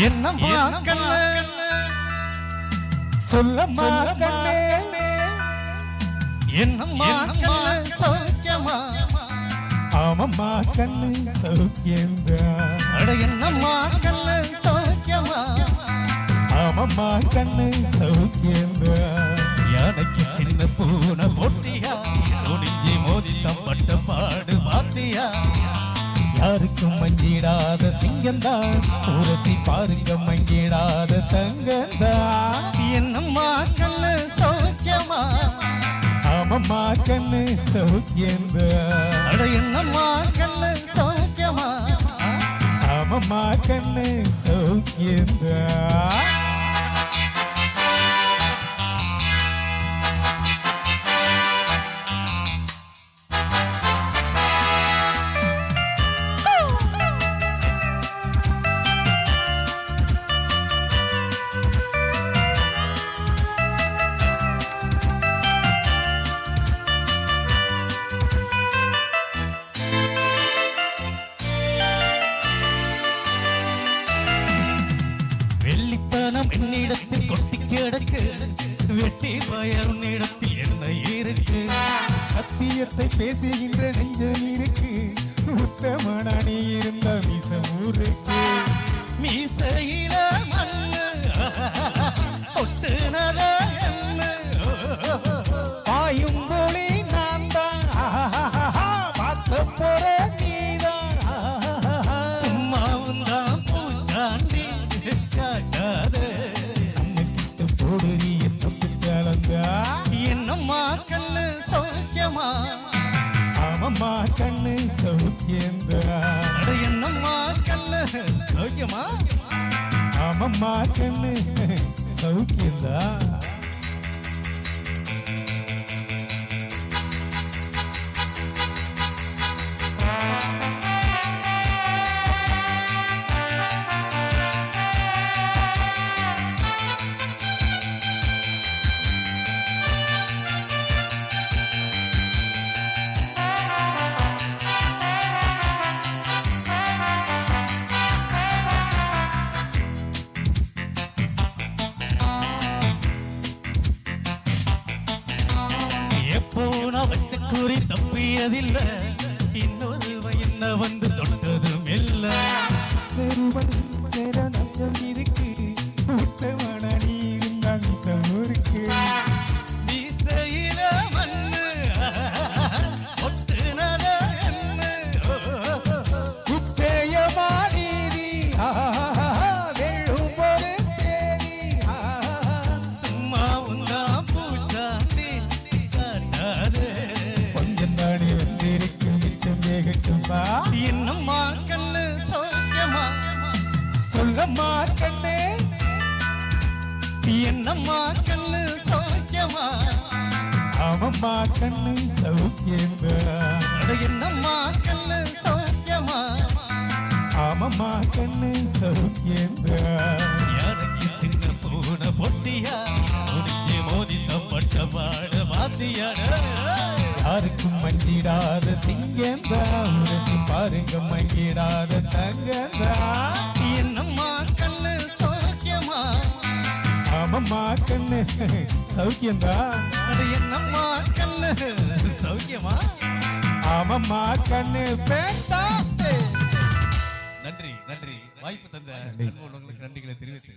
என்னம்மா கண்ணு சொல்லம்மா கண்ணே என்னம்மா கண்ணு சௌக்கியமா? ஆமம்மா கண்ணு சௌக்கியந்தான் அட என்னம்மா கண்ணு சௌக்கியமா? ஆமம்மா கண்ணு யாருக்கும் மஞ்சிடாத சிங்கந்தான். உரசி பாருங்க மங்கிடாத தங்கந்தான். என்னம்மா கண்ணு சௌக்கியமா? ஆமம்மா கண்ணு சௌக்கியந்தான். அட என்னம்மா கண்ணு சௌக்கியமா? ஆமம்மா கண்ணு சௌக்கியந்தான். வெள்ளிப்பணம் என்னிடத்தில் கொட்டி கிடக்கு. வெட்டி பய உன்னிடத்தில் என்ன இருக்கு சத்தியத்தை பேசுகின்ற நெஞ்ச நீர் என்னம்மா கண்ணு சௌக்கியமா ஆமம்மா கண்ணு சௌக்கியந்தா என்னம்மா கண்ணு சௌக்கியமா? ஆமம்மா கண்ணு சௌக்கியந்தா குறி தப்பியதில்லை. இன்னொருவன் என்ன வந்து தொட்டதும் வந்திருக்கு மிச்சம் வேகட்டும்பா என்னம்மா கண்ணு சௌக்கியமா? சொல்லம்மா கண்ணே என்னம்மா கண்ணு சௌக்கியமா? ஆமம்மா கண்ணு சௌக்கியந்தா அட என்னம்மா கண்ணு சௌக்கியமா? ஆமம்மா கண்ணு சௌக்கியந்தா யாருக்கு சின்ன பூனை பொட்டியா? முடிஞ்சு மோதி தப்பட்ட பாடு மாத்தியார யாருக்கும் மஞ்சிடாத சிங்கந்தா உரசி பாருங்க மங்கிடாத தங்கந்தா என்னம்மா கண்ணு சௌக்கியமா? ஆமம்மா கண்ணு சௌக்கியந்தா அட என்னம்மா கண்ணு சௌக்கியமா? ஆமம்மா கண்ணு fantastic. நன்றி நன்றி. வாய்ப்பு தந்த நன்றிகளை தெரிவித்து